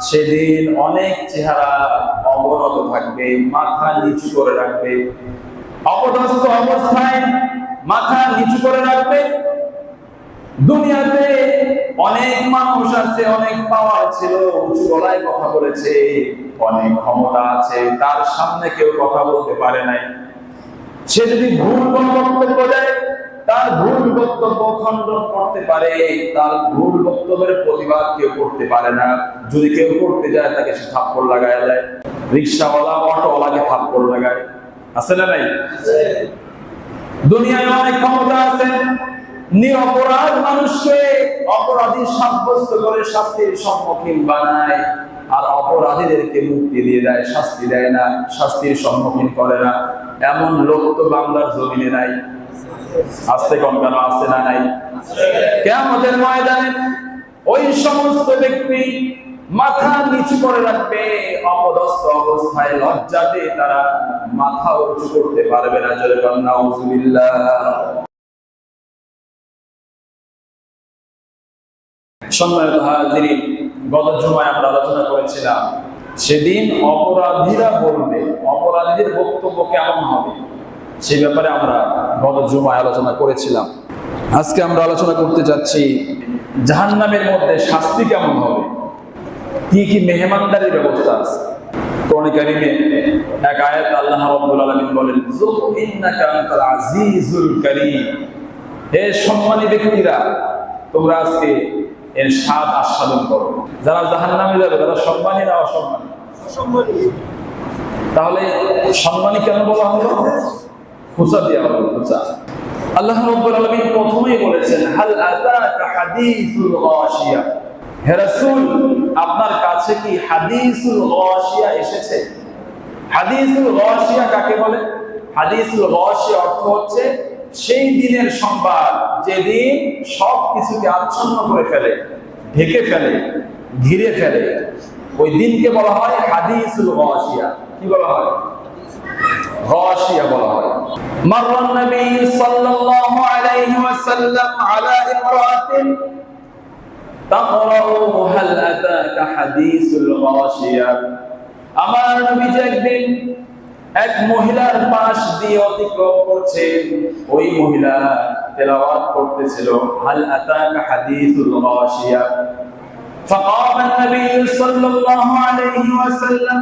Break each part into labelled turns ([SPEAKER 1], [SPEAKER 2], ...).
[SPEAKER 1] সেদিন অনেক চেহারা অবনত থাকবে, মাথা নিচু করে রাখবে। অপদস্থ অবস্থায় মাথা নিচু করে রাখবে। দুনিয়াতে অনেক মানুষ আছে, অনেক পাওয়ার ছিল, উঁচু গলায় কথা বলেছে, অনেক ক্ষমতা আছে, তার সামনে কেউ কথা বলতে পারে নাই। সে যদি ভুল কোনো বক্তব্য দেয় তার ভুল বক্তব্য খণ্ডন করতে পারে, তার ভুল বক্তব্যের প্রতিবাদ কেউ করতে পারে না। যদি কেউ করতে যায়, তাকে সে থাপ্পড় লাগায় দেয়। রিক্সাওয়ালা অটোওয়ালাকে থাপ্পড় লাগায়। আছে না নাই? দুনিয়ায় অনেক ক্ষমতা আছে। নিরপরাধ মানুষকে অপরাধী সাব্যস্ত করে শাস্তির সম্মুখীন বানায়। আর অপরাধীদেরকে মুক্তি দিয়ে দেয়, শাস্তি দেয় না, শাস্তির সম্মুখীন করে না। এমন লোক তো বাংলার জমিনে নাই। আস্তে কম কেন আছে না নাই? কেমতের ময়দানে ওই সমস্ত ব্যক্তি মাথা নিচু করে রাখবে, অপদস্থ অবস্থায় লজ্জাতে তারা মাথা উঁচু করতে পারবে না, জোরে কন্যা সেদিন অপরাধীরা বলবে, অপরাধীদের বক্তব্য কেমন হবে? সেই ব্যাপারে আমরা গত জুমায় আলোচনা করেছিলাম। আজকে আমরা আলোচনা করতে যাচ্ছি জাহান্নামের মধ্যে শাস্তি কেমন হবে? কি কি মেহমানদারির ব্যবস্থা আছে? কোরআন কারিমে এক আয়াত আল্লাহ রাব্বুল আলামিন বলেন যুক ইন্নাকা আনতাল আজিজুল কারীম। হে সম্মানী ব্যক্তিরা তোমরা আজকে এর স্বাদ আস্বাদন করো। যারা জাহান্নামে যাবে তারা সম্মানী না অসম্মানী। তাহলে সম্মানী কেন বলা হলো? খুচা দেওয়া হলো খুচা। আল্লাহ রাব্বুল আলামিন প্রথমেই বলেছেন, হাল আতাকা হাদিসুল গাশিয়া? হে রাসূল, আপনার কাছে কি হাদিসুল গাশিয়া এসেছে? হাদিসুল গাশিয়া কাকে বলে? হাদিসুল গাশিয়া অর্থ হচ্ছে সেই দিনের সংবাদ যেদিন সব কিছুকে আচ্ছন্ন করে ফেলে, ঢেকে ফেলে, ঘিরে ফেলে। ওই দিনকে বলা হয় হাদিসুল গাশিয়া। কি বলা হয়? غاشية বলা مر النبي صلى الله عليه وسلم على امرأة تقرأ هل أتاك حديث الغاشية আমার নবীজি একদিন এক মহিলার পাশ দিয়ে অতিক্রম করছেন ওই মহিলা তেলাওয়াত করতেছিল হাল আতাকা হাদিসুল গাশিয়া فقام النبي صلى الله عليه وسلم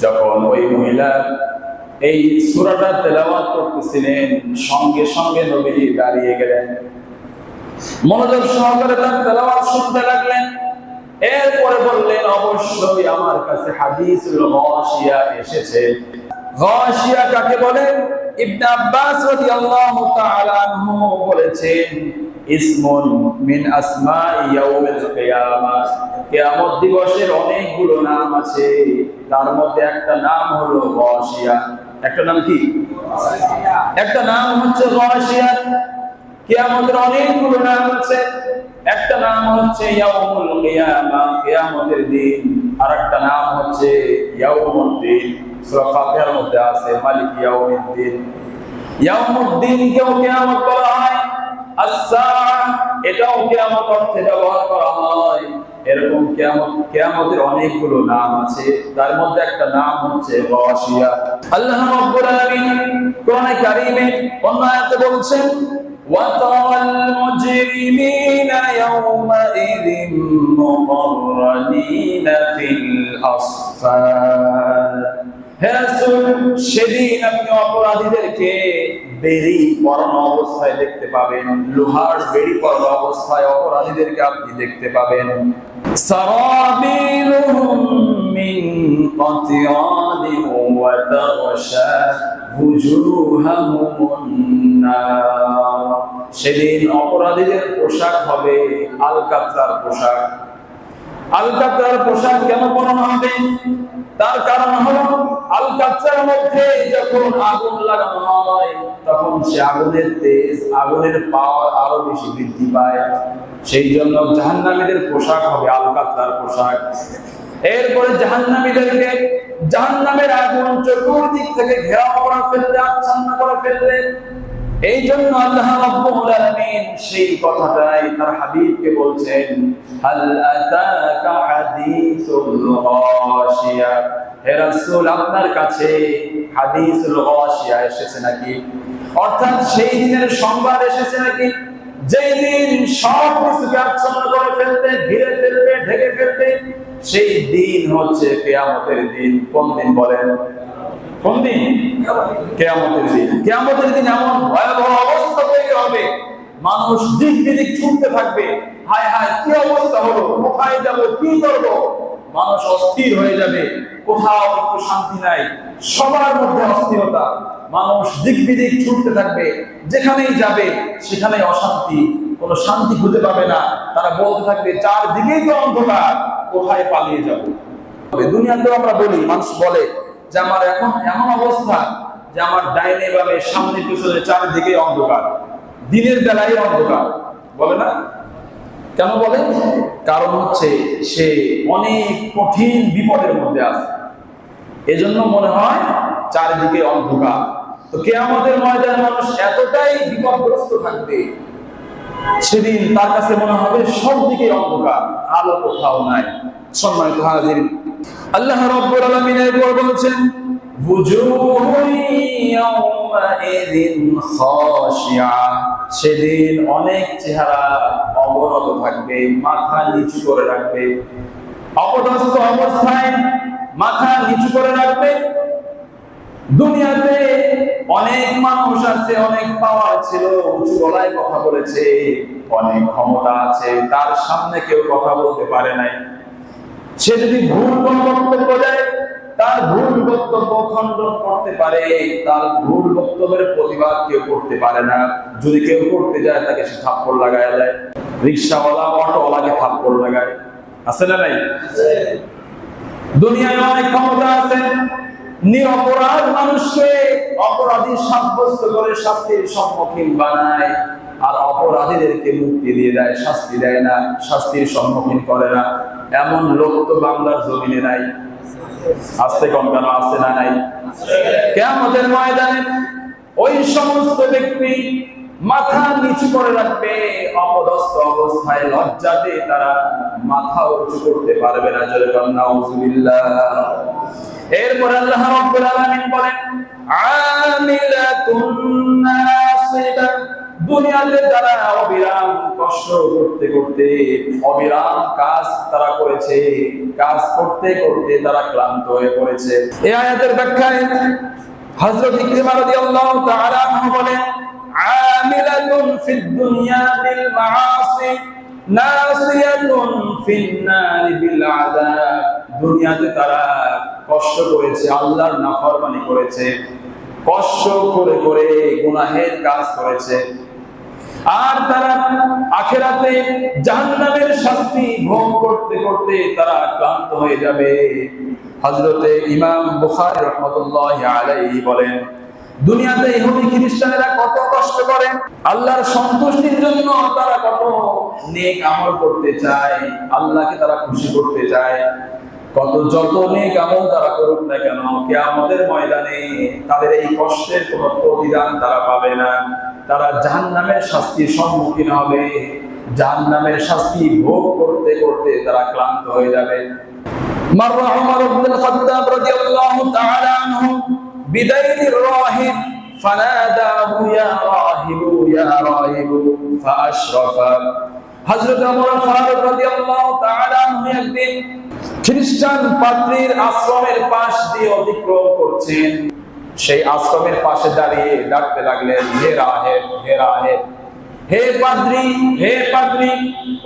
[SPEAKER 1] যখন ওই মহিলা এই সূরাটা তেলাওয়াত করতেছিলেন, সঙ্গে সঙ্গে নবী দাঁড়িয়ে গেলেন। মনোযোগ সহকারে তার তেলাওয়াত শুনতে লাগলেন। এরপরে বললেন, অবশ্যই আমার কাছে হাদিসুল গাশিয়া এসেছে। গাশিয়া কাকে বলেন ইবনে আব্বাস রাদিয়াল্লাহু তাআলা বলেছেন ইসমুন মিন আসমাই ইয়াউমিল কিয়ামাহ কিয়ামত দিবসের অনেকগুলো নাম আছে। তার মধ্যে একটা নাম হলো গাশিয়া। একটা নাম কি? একটা নাম হচ্ছে গাশিয়া। কিয়ামতের অনেকগুলো নাম আছে। একটা নাম হচ্ছে ইয়াউমুল কিয়ামা, কিয়ামতের দিন। আর একটা নাম হচ্ছে ইয়াউমুল দিন। সূরা ফাতিহার মধ্যে আছে মালিক ইয়াউমিদ দিন ইয়াউমুদ দিন কেও কিয়ামত বলা হয়। এটাও কিয়ামত অর্থে ব্যবহার করা হয় এরকম কিয়ামত কিয়ামতের অনেকগুলো নাম আছে তার মধ্যে একটা নাম হচ্ছে গাশিয়া আল্লাহ রাব্বুল আলামিন কোরআনে কারীমে অন্য আয়াতে বলছেন وترى المجرمين يومئذ مقرنين في الأصفاد সেদিন আপনি অপরাধীদেরকে বেরি পরানো অবস্থায় দেখতে পাবেন, লোহার বেরি পরানো অবস্থায় অপরাধীদেরকে আপনি দেখতে পাবেন। সারাবিলুহুম মিন কাতিআনি ওয়া সেদিন অপরাধীদের পোশাক হবে আলকাতরার পোশাক। আলকাতরার পোশাক কেন পরানো হবে? তার কারণ হলো আলকাতরার মধ্যে যখন আগুন লাগানো হয়, তখন সে আগুনের তেজ, আগুনের পাওয়ার আরও বেশি বৃদ্ধি পায়। সেই জন্য জাহান্নামীদের পোশাক হবে আলকাতরার পোশাক। এরপরে জাহান্নামীদেরকে জাহান্নামের আগুন চতুর্দিক থেকে ঘেরাও করা ফেললে আচ্ছন্ন করে ফেললে এই জন্য আল্লাহ রাব্বুল আলামিন সেই কথাটাই তার হাবিবকে বলছেন, হাল আতাকা হাদিসুল গাশিয়া? হে রাসূল, আপনার কাছে হাদিসুল গাশিয়া এসেছে নাকি? অর্থাৎ সেই দিনের সংবাদ এসেছে নাকি? যেই দিন সব কিছুকে আচ্ছন্ন করে ফেলতে, ঘিরে ঢেকে ফেলবে সেই দিন হচ্ছে কেয়ামতের দিন। কোন দিন বলেন? কোন দিন কেয়ামতের দিন। কেয়ামতের দিন এমন ভয়াবহ অবস্থা তৈরি হবে। মানুষ দিক বিদিক ছুটতে থাকবে। হায় হায়, কি অবস্থা হলো? কোথায় যাব? কি করব? মানুষ অস্থির হয়ে যাবে। কোথাও একটু শান্তি নাই। সবার মধ্যে অস্থিরতা। মানুষ দিক বিদিক ছুটতে থাকবে। যেখানেই যাবে, সেখানেই অশান্তি। কোনো শান্তি খুঁজে পাবে না। তারা বলতে থাকবে, চারদিকেই তো অন্ধকার। কোথায় পালিয়ে যাব? দুনিয়াতেও আমরা বলি, মানুষ বলে যে আমার এখন এমন অবস্থা যে আমার ডাইনে বামে সামনে পিছনে চারিদিকে অন্ধকার। দিনের বেলায় অন্ধকার। বলে না? কেন বলে? কারণ হচ্ছে সে অনেক কঠিন বিপদের মধ্যে আছে। এজন্য মনে হয় চারিদিকে অন্ধকার। তো কে আমাদের ময়দানে মানুষ এতটাই বিপদগ্রস্ত থাকবে? সেদিন তার কাছে মনে হবে সব দিকে অন্ধকার, আলো কোথাও নাই। সম্মানিত হাজির আল্লাহ রাব্বুল আলামিন এরপর বলছেন সেদিন অনেক চেহারা অবনত থাকবে, মাথা নিচু করে রাখবে। অবস্থায় মাথা নিচু করে রাখবে। দুনিয়াতে অনেক মানুষ আছে, অনেক পাওয়ার ছিল, উঁচু গলায় কথা বলেছে, অনেক ক্ষমতা আছে, তার সামনে কেউ কথা বলতে পারে নাই। সে যদি ভুল কোন বক্তব্য দেয়, তার ভুল বক্তব্য খণ্ডন করতে পারে, তার ভুল বক্তব্যের প্রতিবাদ কেউ করতে পারে না। যদি কেউ করতে যায়, তাকে সে থাপ্পড় লাগায় দেয়। রিক্সাওয়ালা, অটোওয়ালাকে থাপ্পড় লাগায়। আছে না নাই? দুনিয়ায় অনেক ক্ষমতা আছে। নিরপরাধ মানুষকে অপরাধী সাব্যস্ত করে শাস্তির সম্মুখীন বানায়। আর অপরাধীদেরকে মুক্তি দিয়ে দেয়, শাস্তি দেয় না, শাস্তির সম্মুখীন করে না। এমন লোক তো বাংলার জমিনে নাই। আস্তে কম কেন আসছে না নাই? কেমতের ময়দানে ওই সমস্ত ব্যক্তি মাথা নিচু করে রাখবে, অপদস্থ অবস্থায় লজ্জাতে তারা মাথা উঁচু করতে পারবে না, জোরে এরপর আল্লাহ রাব্বুল আলামিন বলেন, আমিলাতুন নাসিবা দুনিয়াতে তারা অবিরাম কষ্ট করতে করতে, অবিরাম কাজ তারা করেছে, কাজ করতে করতে তারা ক্লান্ত হয়ে পড়েছে। এই আয়াতের ব্যাখ্যায় হযরত রাদিয়াল্লাহু তাআলা বলেন, আমিলাতুন ফিদ দুনিয়া বিল মাআসি, নাসিয়াতুন ফিন বিল আযাব। দুনিয়াতে তারা কষ্ট করেছে, আল্লাহর নাফরমানি করেছে, কষ্ট করে করে গুনাহের কাজ করেছে। আর তারা আখেরাতে জাহান্নামের শাস্তি ভোগ করতে করতে তারা ক্লান্ত হয়ে যাবে। হযরতে ইমাম বুখারী রাহমাতুল্লাহি আলাইহি বলেন, দুনিয়াতে ইহুদি খ্রিস্টানেরা কত কষ্ট করে। আল্লাহর সন্তুষ্টির জন্য তারা কত নেক আমল করতে চায়। আল্লাহকে তারা খুশি করতে চায়। কত যত নেক আমল তারা করুক না কেন, কিয়ামতের ময়দানে তাদের এই কষ্টের কোনো প্রতিদান তারা পাবে না। তারা জাহান্নামের শাস্তির সম্মুখীন হবে জাহান্নামের শাস্তি ভোগ করতে করতে তারা ক্লান্ত হয়ে যাবে مر عمر بن الخطاب رضي الله تعالى عنه بدين الراهب فناداه يا راهب يا راهب فأشرف হযরত ওমর ফারুক রাদিয়াল্লাহু তাআলা আনহু একদিন খ্রিস্টান পাদ্রীর আশ্রমের পাশ দিয়ে অতিক্রম করছেন সেই আশ্রমের পাশে দাঁড়িয়ে ডাকতে লাগলেন, হে রাহেব হে রাহেব হে পাদ্রী হে পাদ্রী।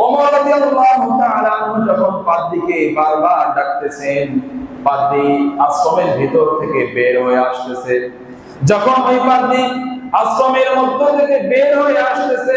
[SPEAKER 1] ওমর রাদিয়াল্লাহু তাআলা যখন পাদ্রীকে বারবার ডাকতেছেন, পাদ্রী আশ্রমের ভিতর থেকে বের হয়ে আসতেছে। যখন ওই পাদ্রী আশ্রমের মধ্য থেকে বের হয়ে আসতেছে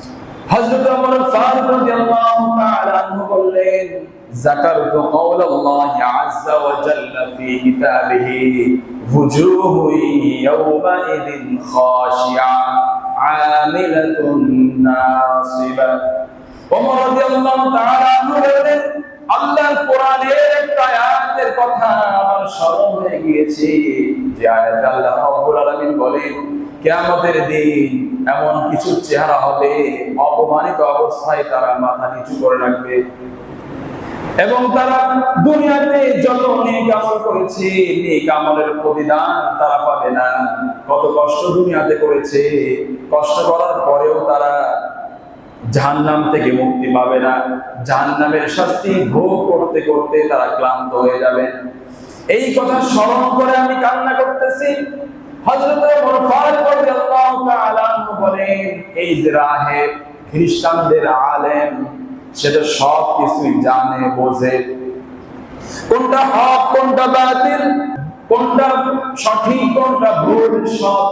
[SPEAKER 1] হযরত ওমর ফারুক রাদিয়াল্লাহু তাআলা আনহু বললেন ذكرت قول الله عز وجل في كتابه وجوه يومئذ خاشعة عاملة ناصبة ওমর রাদিয়াল্লাহু তাআলা আনহু বললেন আল্লাহর কোরআনের একটা আয়াতের কথা আমার স্মরণ হয়ে গিয়েছে যে আয়াতে আল্লাহ রাব্বুল আলামিন বলেন কিয়ামতের দিন এমন কিছু চেহারা হবে, অপমানিত অবস্থায় তারা মাথা নিচু করে রাখবে। এবং তারা দুনিয়াতে যত নেক আমল করেছে, নেক আমলের প্রতিদান তারা পাবে না। কত কষ্ট দুনিয়াতে করেছে, কষ্ট করার পরেও তারা জাহান্নাম থেকে মুক্তি পাবে না। জাহান্নামের শাস্তি ভোগ করতে করতে তারা ক্লান্ত হয়ে যাবে। এই কথা স্মরণ করে আমি কান্না করতেছি। সেটা জানে, বোঝে। কোনটা কোনটা সঠিক, কোনটা সব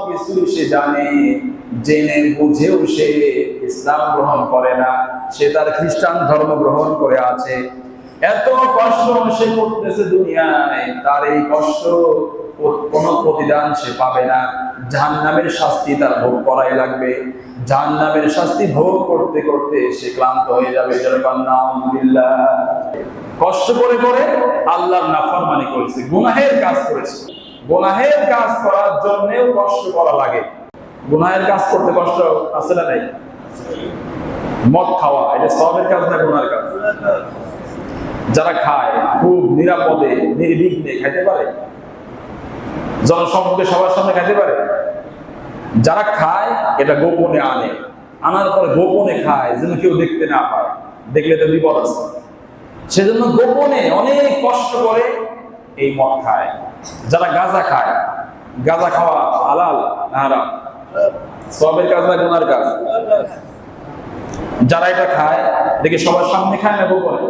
[SPEAKER 1] সে জানে। জেনে, বুঝেও সে ইসলাম গ্রহণ করে না, সে তার খ্রিস্টান ধর্ম গ্রহণ করে আছে। এত কষ্ট সে করতেছে দুনিয়ায়, তার এই কষ্ট কোনো প্রতিদান সে পাবে না। জাহান্নামের শাস্তি তার ভোগ করাই লাগবে। জাহান্নামের শাস্তি ভোগ করতে করতে সে ক্লান্ত হয়ে যাবে। কষ্ট করে করে আল্লাহর নাফরমানি করেছে, গুনাহের কাজ করেছে। গুনাহের কাজ করার জন্যও কষ্ট করা লাগে। গুনাহের কাজ করতে কষ্ট আছে না নাই? মদ খাওয়া, এটা সবের কাজ না গুনার কাজ? যারা খায়, খুব নিরাপদে, নির্বিঘ্নে খাইতে পারে? জনসম্মুখে সবার সামনে খাইতে পারে? যারা খায়, এটা গোপনে আনে। আনার পরে গোপনে খায়, যেন কেউ দেখতে না পায়। দেখলে তো বিপদ আছে। সেজন্য গোপনে অনেক কষ্ট করে এই মদ খায়। যারা গাঁজা খায়, গাঁজা খাওয়া হালাল না হারাম? সবের কাজ না গুনার কাজ? যারা এটা খায়, দেখে সবার সামনে খায় না গোপনে?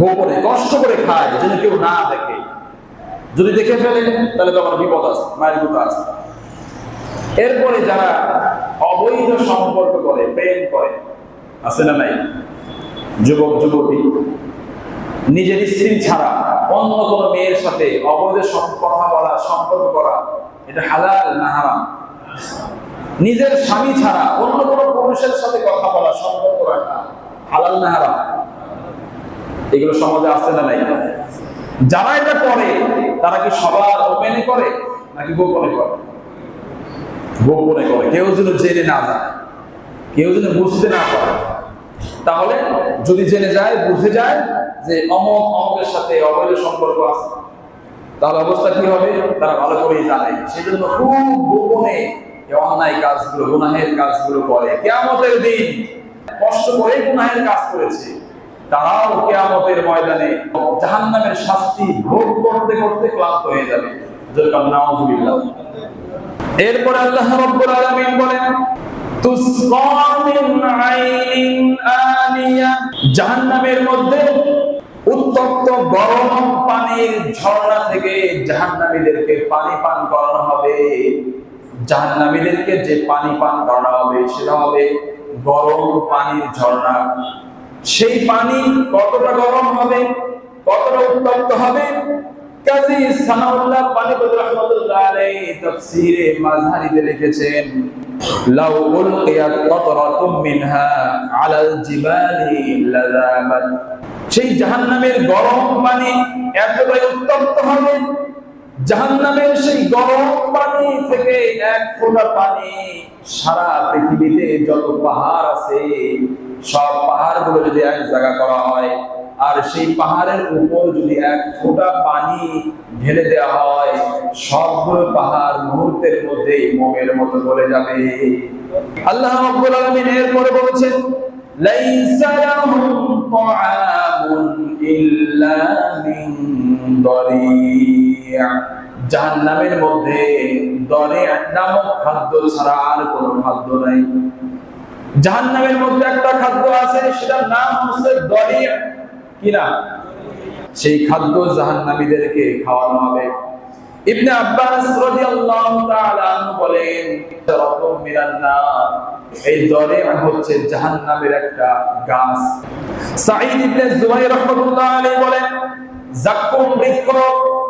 [SPEAKER 1] গোপনে কষ্ট করে খায়, যেন কেউ না দেখে। যদি দেখে ফেলে, তাহলে তো আমার বিপদ আছে, মায়ের বিপদ আছে। এরপরে যারা অবৈধ সম্পর্ক করে, প্রেম করে, আছে না নাই? যুবক, যুবতী, নিজের স্ত্রী ছাড়া অন্য কোনো মেয়ের সাথে অবৈধ কথা বলা, সম্পর্ক করা, এটা হালাল না হারাম? নিজের স্বামী ছাড়া অন্য কোনো পুরুষের সাথে কথা বলা, সম্পর্ক রাখা হালাল না হারাম? এগুলো সমাজে আছে না নাই? যারা এটা করে, তারা কি সবার ওপেনে করে নাকি গোপনে করে? গোপনে করে। কেউ যেন জেনে না যায়, কেউ যেন বুঝতে না পারে। তাহলে যদি জেনে যায়, বুঝে যায় যে অমক অমকের সাথে অবৈধ সম্পর্ক আছে, তাহলে অবস্থা কি হবে? তারা ভালো করেই জানে। সেই জন্য খুব গোপনে অন্যায় কাজগুলো, গুনাহের কাজগুলো করে। কেয়ামতের দিন কষ্ট করে গুনাহের কাজ করেছে। তারাও কেয়ামতের ময়দানে জাহান্নামের শাস্তি ভোগ করতে করতে ক্লান্ত হয়ে যাবে। এরপর আল্লাহ আলামিন বলেন জাহান্নামের মধ্যে উত্তপ্ত গরম পানির ঝর্ণা থেকে জাহান্নামীদেরকে পানি পান করানো হবে। জাহান্নামীদেরকে যে পানি পান করানো হবে, সেটা হবে গরম পানির ঝর্ণা। সেই পানি কতটা গরম হবে, কতটা উত্তপ্ত হবে? সেই জাহান্নামের গরম পানি উত্তপ্ত হবে, জাহান্নামের সেই গরম পানি থেকে পানি সারা পৃথিবীতে যত পাহাড় আছে সব পাহাড়গুলো যদি এক জায়গা করা হয়, আর সেই পাহাড়ের উপর যদি এক ফোঁটা পানি ঢেলে দেওয়া হয়, সবগুলো পাহাড় মুহূর্তের মধ্যে মোমের মতো গলে যাবে। আল্লাহ রাব্বুল আলামিন এরপরে বলেছেন জাহান্নামের মধ্যে দরিয়া নামক খাদ্য ছাড়া আর কোনো খাদ্য নাই। জাহান্নামের মধ্যে একটা খাদ্য আছে, সেটার নাম হচ্ছে দরিয়া কি না সেই খাদ্য জাহান্নামীদেরকে খাওয়ানো হবে। ইবনে আব্বাস রাদিয়াল্লাহু তাআলা বলেন রাকুম মিনান এই দরে হচ্ছে জাহান্নামের একটা গাছ। সাঈদ ইবনে জুবাইর রাহমাতুল্লাহ আলাইহি বলেন, জাক্কুম বৃক্ষ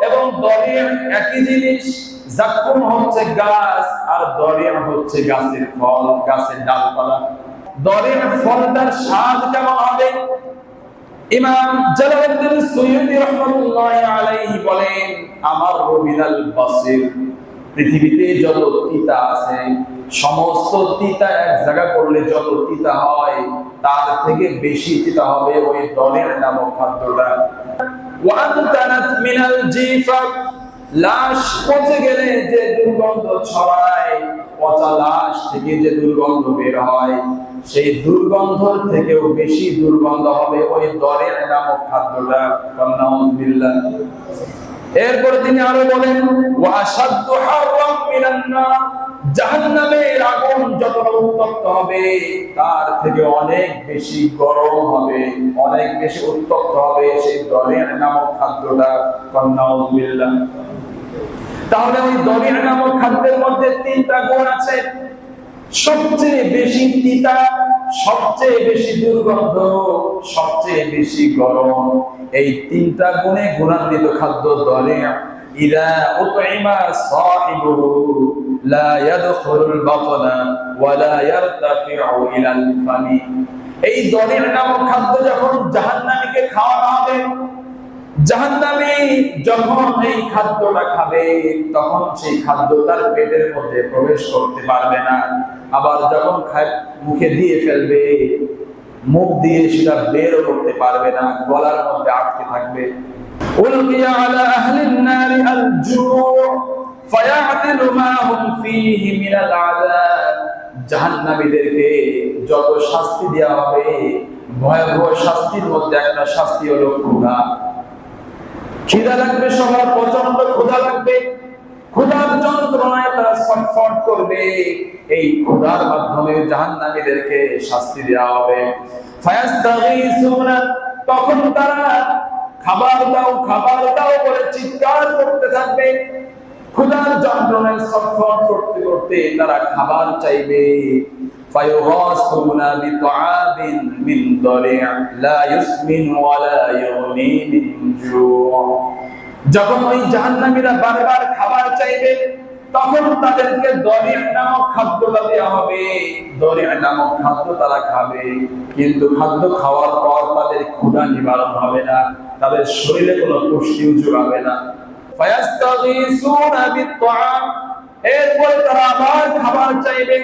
[SPEAKER 1] এবং দরিয়া একই জিনিস। জাক্কুম হচ্ছে গাছ আর দরিয়া হচ্ছে গাছের ফল, গাছের ডালপালা। দরিয়ার ফলটার স্বাদ কেমন হবে? ইমাম সৈয়দী রাহমাতুল্লাহি আলাইহি বলেন, আমার বাসির, পৃথিবীতে যত তিতা আছে, সমস্ত তিতা এক জায়গা করলে যত তিতা হয়, তার থেকে বেশি তিতা হবে ওই দলের নামক খাদ্যটা। মিনাল জিফা লাশ পচে গেলে যে দুর্গন্ধ ছড়ায়, পচা লাশ থেকে যে দুর্গন্ধ বের হয়, সেই দুর্গন্ধর থেকেও বেশি দুর্গন্ধ হবে ওই দরের নামক খাদ্যটা। এরপরে তিনি আরও বলেন ওয়াসাদ্দু তার থেকে অনেক বেশি গরম হবে, অনেক বেশি উত্তপ্ত হবে সেই দরের নামক খাদ্যটা। তাহলে ওই দরিয়া নামক খাদ্যের মধ্যে তিনটা গুণ আছে। সবচেয়ে বেশি তিতা, সবচেয়ে বেশি দুর্গন্ধ, সবচেয়ে বেশি গরম। এই তিনটা গুণে গুণান্বিত খাদ্য দরিয়া সাহিবুহু, লা ওয়া লা এই দরিয়া নামক খাদ্য যখন জাহান্নামীকে খাওয়ানো হবে জাহান্নামী যখন এই খাদ্যটা খাবে, তখন সেই খাদ্য তার পেটের মধ্যে প্রবেশ করতে পারবে না। আবার যখন মুখে দিয়ে ফেলবে, মুখ দিয়ে সেটা করতে পারবে না, গলার মধ্যে আটকে থাকবে। যত শাস্তি দেওয়া হবে, ভয়াবহ শাস্তির মধ্যে একটা শাস্তি হলো ক্ষুধা। খিদা লাগবে, সবার প্রচণ্ড ক্ষুধা লাগবে। ক্ষুধার যন্ত্রণায় তারা ছটফট করবে। এই ক্ষুধার মাধ্যমে জাহান্নামীদেরকে শাস্তি দেওয়া হবে। তখন তারা খাবার দাও খাবার দাও বলে চিৎকার করতে থাকবে। ক্ষুধার যন্ত্রণায় ছটফট করতে করতে তারা খাবার চাইবে। فيغاصون بطعام من ضريع لا يسمن ولا يغني من جوع যখন ওই জাহান্নামীরা বারবার খাবার চাইবে তখন তাদেরকে দরিয়া নামক খাদ্যটা দেওয়া হবে দরিয়া নামক খাদ্য তারা খাবে কিন্তু খাদ্য খাওয়ার পর তাদের ক্ষুধা নিবারণ হবে না তাদের শরীরে কোনো পুষ্টিও যোগাবে না ফায়াস্তাগীসুনা বিত্তাআম এরপরে তারা আবার খাবার চাইবে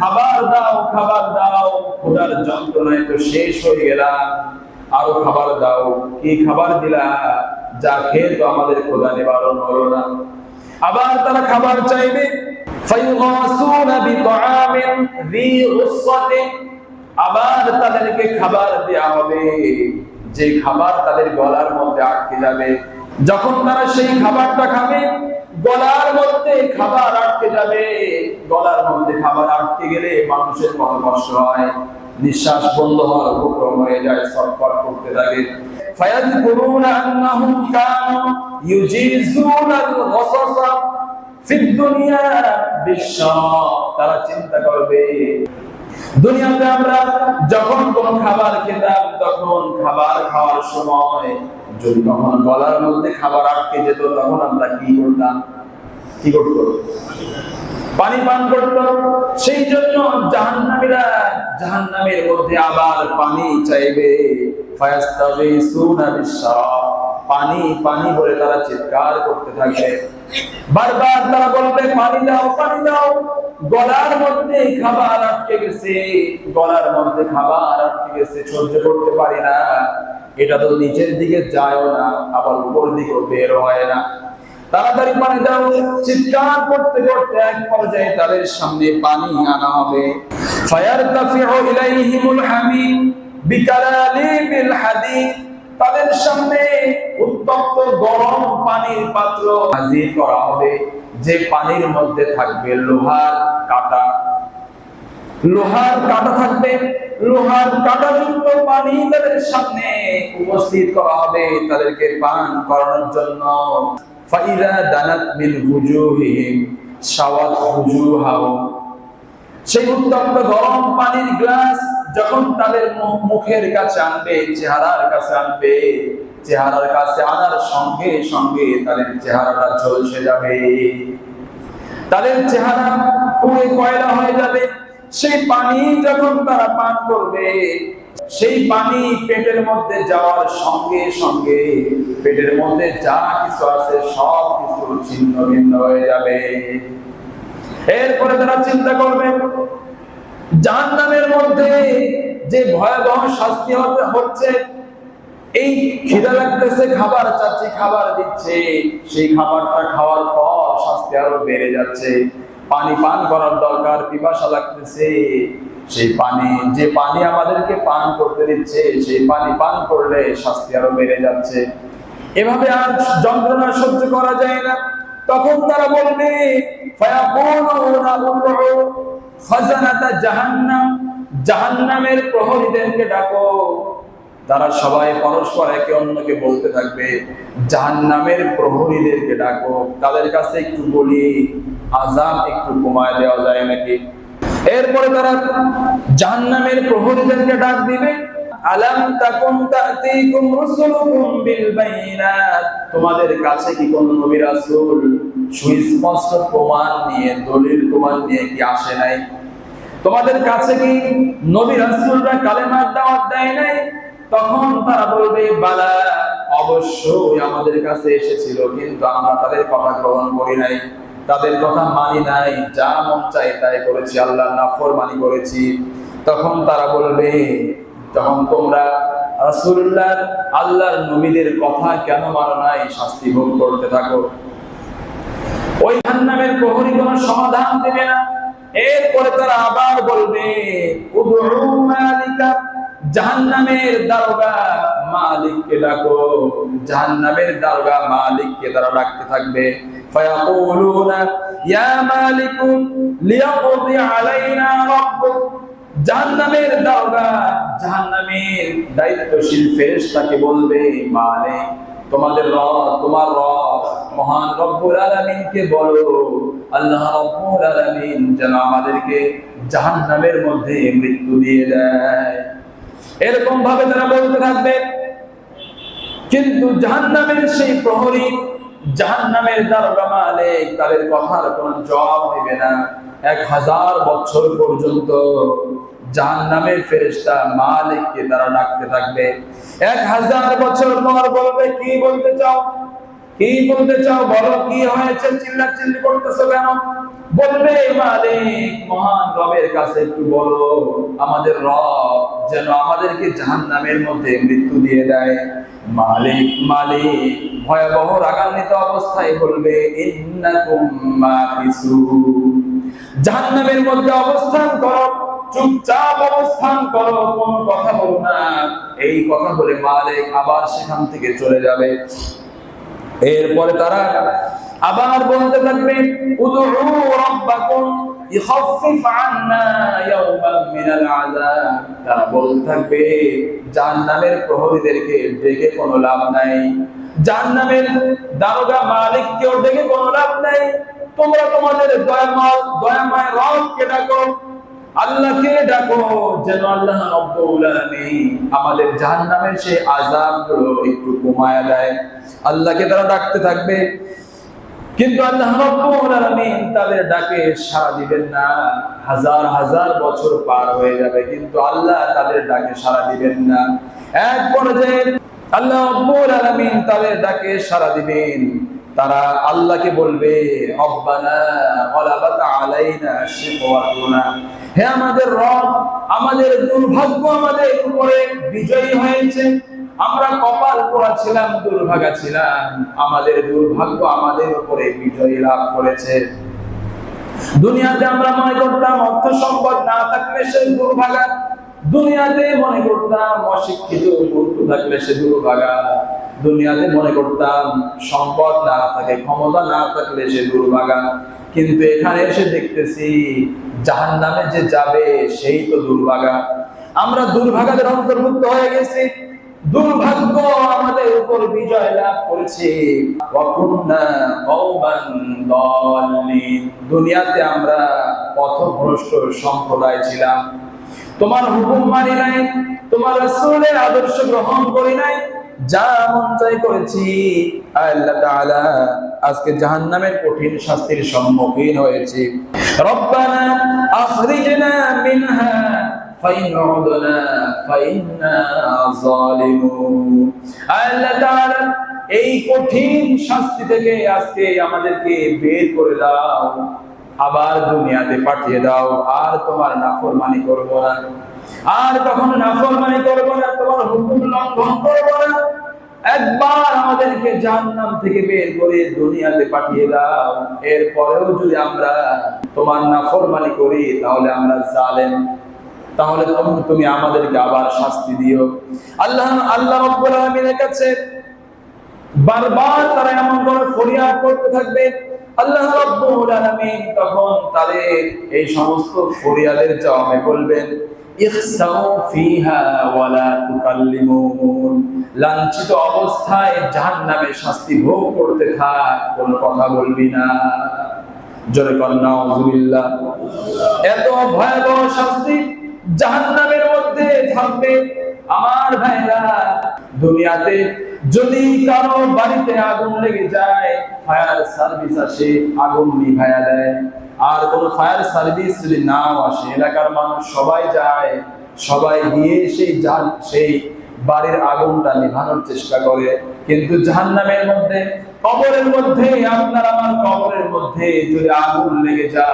[SPEAKER 1] খাবার দাও খাবার দাও। খোদার যন্ত্রণায় তো শেষ হয়ে গেলাম। আরও খাবার দাও। কি খাবার দিলা? যা খেয়ে তো আমাদের ক্ষুধা নিবারণ হলো না। আবার তারা খাবার চাইবে। আবার তাদেরকে খাবার দেয়া হবে। যে খাবার তাদের গলার মধ্যে আটকে যাবে। যখন তারা সেই খাবারটা খাবে গলার মধ্যে খাবার আটকে যাবে গলার মধ্যে খাবার আটকে গেলে মানুষের কত কষ্ট হয় নিঃশ্বাস বন্ধ হওয়ার উপক্রম হয়ে যায় ছটফট করতে থাকে فيذكرون أنهم كانوا يجيزون الغصص في الدنيا بالشراب তারা চিন্তা করবে দুনিয়াতে আমরা যখন কোন খাবার খেতাম তখন খাবার খাওয়ার সময় যদি কখনো গলার মধ্যে খাবার আটকে যেত, তখন আমরা কি করতাম? কি করত? পানি পান করত। সেই জন্য জাহান্নামীরা জাহান্নামের মধ্যে আবার পানি চাইবে। পানি পানি বলে তারা চিৎকার করতে থাকে। বারবার তারা বলবে, পানি দাও পানি দাও। গলার মধ্যে খাবার আটকে গেছে। গলার মধ্যে খাবার আটকে গেছে, সহ্য করতে পারি না। এটা তো নিচের দিকে যায়ও না, আবার উপর দিকে বের হয় না। তাড়াতাড়ি পানি দাও। চিৎকার করতে করতে এক পর্যায়ে তাদের সামনে পানি আনা হবে। ফায়ার তাফিউ ইলাইহিমুল হামিম তাদের সামনে উত্তপ্ত গরম পানির পাত্র হাজির করা হবে, যে পানির মধ্যে থাকবে লোহার কাটা। লোহার কাটা থাকবে, লোহার কাঁটাযুক্ত পানি তাদের সামনে উপস্থিত করা হবে, তাদেরকে পান করানোর জন্য। দানাত সেই উত্তপ্ত গরম পানির গ্লাস যখন তাদের মুখের কাছে আনবে, চেহারার কাছে আনবে, চেহারার কাছে আনার সঙ্গে সঙ্গে তাদের চেহারাটা ঝলসে যাবে। তাদের চেহারা পুড়ে কয়লা হয়ে যাবে। সেই পানি যখন তারা পান করবে, সেই পানি পেটের মধ্যে যাওয়ার সঙ্গে সঙ্গে পেটের মধ্যে যা কিছু আছে সব কিছু ছিন্ন ভিন্ন হয়ে যাবে। এরপরে তারা চিন্তা করবে জাহান্নামের মধ্যে যে ভয়াবহ শাস্তি হতে হচ্ছে, এই খিদা লাগতেছে খাবার, চাচ্ছি খাবার দিচ্ছে। সেই খাবারটা খাওয়ার পর শাস্তি আরও বেড়ে যাচ্ছে। পানি পান করার দরকার, পিপাসা লাগতেছে। সেই পানি, যে পানি আমাদেরকে পান করতে দিচ্ছে, সেই পানি পান করলে শাস্তি আরও বেড়ে যাচ্ছে। এভাবে আর যন্ত্রণা সহ্য করা যায় না। তখন তারা বলবে ফায়াকুনুনা জাহান্নাম, জাহান্নামের প্রহরীদেরকে ডাকো। তারা সবাই পরস্পর একে অন্যকে বলতে থাকবে, জাহান্নামের প্রহরীদেরকে ডাকো। তাদের কাছে একটু বলি আজাব একটু কমায় দেওয়া যায় নাকি? এরপরে তারা জাহান্নামের প্রহরীদেরকে ডাক দিবে। আলাম তাকুম তাতিকুম রুসুলুকুম বিল বাইনাত। তোমাদের কাছে কি কোন নবী রাসূল সুস্পষ্ট প্রমাণ নিয়ে, দলিল প্রমাণ নিয়ে কি আসে নাই? তোমাদের কাছে কি নবী রাসূলরা কালেমার দাওয়াত দেয় নাই? তখন তারা বলবে, বালা, অবশ্যই আমাদের কাছে এসেছিল, কিন্তু আমরা তাদের কথা গ্রহণ করি নাই। তাদের কথা মানি নাই, যা মন চাই তাই করেছি আল্লাহ নাফরমানি করেছি। তখন তারা বলবে তখন তোমরা রাসূলুল্লাহ আল্লাহর নবীদের কথা কেন মানো নাই শাস্তি ভোগ করতে থাকো। ওই জাহান্নামের প্রহরী কোনো সমাধান দেবে না। এরপরে তারা আবার বলবে, উদউ মালিকা, জাহান্নামের দারোগা মালিককে ডাকো। জাহান্নামের দারোগা মালিককে তারা ডাকতে থাকবে। ফায়াকুলুনা, ইয়া মালিকু লিয়াকদি আলাইনা রাব্বুক জাহান্নামের দারোগা জাহান্নামের দায়িত্বশীল ফেরেশতাকে বলবে, মালিক, তোমাদের রব, তোমার রব, মহান রব্বুল আলামিনকে বলো, আল্লাহ রব্বুল আলামিন যেন আমাদেরকে জাহান্নামের মধ্যে মৃত্যু দিয়ে দেয়। এরকম ভাবে তারা বলতে থাকবে, কিন্তু জাহান্নামের সেই প্রহরী জাহান্নামের দারোগা মালিক, তাদের কথার কোনো জবাব দিবে না। এক হাজার বছর পর্যন্ত জাহান্নামের ফেরেশতা মালিককে তারা ডাকতে থাকবে। এক হাজার বছর পর বলবে, কি বলতে চাও? কি বলতে চাও বলো? কি হয়েছে? চিল্লা চিল্লি করতেছো কেন? বলবে, মালিক, মহান রবের কাছে একটু বলো। আমাদের রব যেন আমাদেরকে জাহান্নামের মধ্যে মৃত্যু দিয়ে দেয়। মালিক মালিক, ভয়াবহ রাগান্বিত অবস্থায় বলবে, ইন্নাকুম মাকিসুন। জাহান্নামের মধ্যে অবস্থান করো, চুপচাপ অবস্থান করো, কোন কথা বলো না। এই কথা বলে মালিক আবার সেখান থেকে চলে যাবে। এরপরে তারা আবার বলতে থাকবে লাভ নাই। দারোগা কোনো লাভ নাই। তোমরা তোমাদের আল্লাহকে ডাকো, যেন আল্লাহ রব্বুল আমাদের জাহান্নামের সেই আযাবগুলো একটু কমায় দেয়। আল্লাহকে তারা ডাকতে থাকবে। কিন্তু আল্লাহ তাদের ডাকে সাড়া দিবেন না। হাজার হাজার বছর পার হয়ে যাবে, কিন্তু আল্লাহ তাদের ডাকে সাড়া দিবেন না। এক পর্যায়ে আল্লাহ রব্বুল আলামিন তাদের ডাকে সাড়া দিবেন। তারা আল্লাহকে বলবে হে আমাদের রব, আমাদের দুর্ভাগ্য আমাদের উপরে বিজয়ী হয়েছে। আমরা কপাল পোড়া ছিলাম, দুর্ভাগা ছিলাম। আমাদের দুর্ভাগ্য আমাদের উপরে বিজয়ী লাভ করেছে। দুনিয়াতে আমরা মনে করতাম অর্থ সম্পদ না থাকলে সে দুর্ভাগা। দুনিয়াতে মনে করতাম অশিক্ষিত মূর্খ থাকলে সে দুর্ভাগা। দুনিয়াতে মনে করতাম সম্পদ না থাকে, ক্ষমতা না থাকলে সে দুর্ভাগা। কিন্তু এখানে এসে দেখতেছি জাহান নামে যে যাবে, সেই তো দুর্ভাগা। আমরা দুর্ভাগাদের অন্তর্ভুক্ত হয়ে গেছি। দুর্ভাগ্য আমাদের উপর বিজয় লাভ করেছে। দুনিয়াতে আমরা পথভ্রষ্ট সম্প্রদায় ছিলাম। তোমার হুকুম মানি নাই, তোমার রাসূলের আদর্শ গ্রহণ করি নাই। যা মন চাই করেছি জাহান্নামের কঠিন শাস্তির সম্মুখীন হয়েছি। রব্বানা মিনহা ফাইন উদনা ফাইন্না জালিমুন আল্লাহ তাআলা, এই কঠিন শাস্তি থেকে আজকে আমাদেরকে বের করে দাও, আবার দুনিয়াতে পাঠিয়ে দাও, আর তোমার নাফরমানি করব না। আর কখনো নাফরমানি করব না, তোমার হুকুম লঙ্ঘন করব না। একবার আমাদেরকে জাহান্নাম থেকে বের করে দুনিয়াতে পাঠিয়ে দাও। এরপরেও যদি আমরা তোমার নাফরমানি করি, তাহলে আমরা জালেম। তাহলে তুমি- তুমি আমাদেরকে আবার শাস্তি দিও। আল্লাহ আল্লাহ রাব্বুল আলামিনের কাছে বারবার তারা এমন করে ফরিয়াদ করতে থাকবে। আল্লাহ রাব্বুল আলামিন তখন তাদের এই সমস্ত ফরিয়াদের জবাবে বলবেন, ইখসাউ ফিহা ওয়ালা তুকাল্লিমুন। লাঞ্ছিত অবস্থায় জাহান্নামে শাস্তি ভোগ করতে থাক, কোনো কথা বলবি না। জোরে কর নাউযুবিল্লাহ এত ভয়াবহ শাস্তি জাহান্নামের মধ্যে থাকবে। আমার ভাইরা, দুনিয়াতে যদি কারও বাড়িতে আগুন লেগে যায়, ফায়ার সার্ভিস আসে, আগুন নিভায়া দেয়। আর কোন ফায়ার সার্ভিস যদি নাও আসে, এলাকার মানুষ সবাই যায়, সবাই গিয়ে সেই সেই বাড়ির আগুনটা নিভানোর চেষ্টা করে। কিন্তু জাহান্নামের মধ্যে, কবরের মধ্যে, আপনার আমার কবরের মধ্যে যদি আগুন লেগে যায়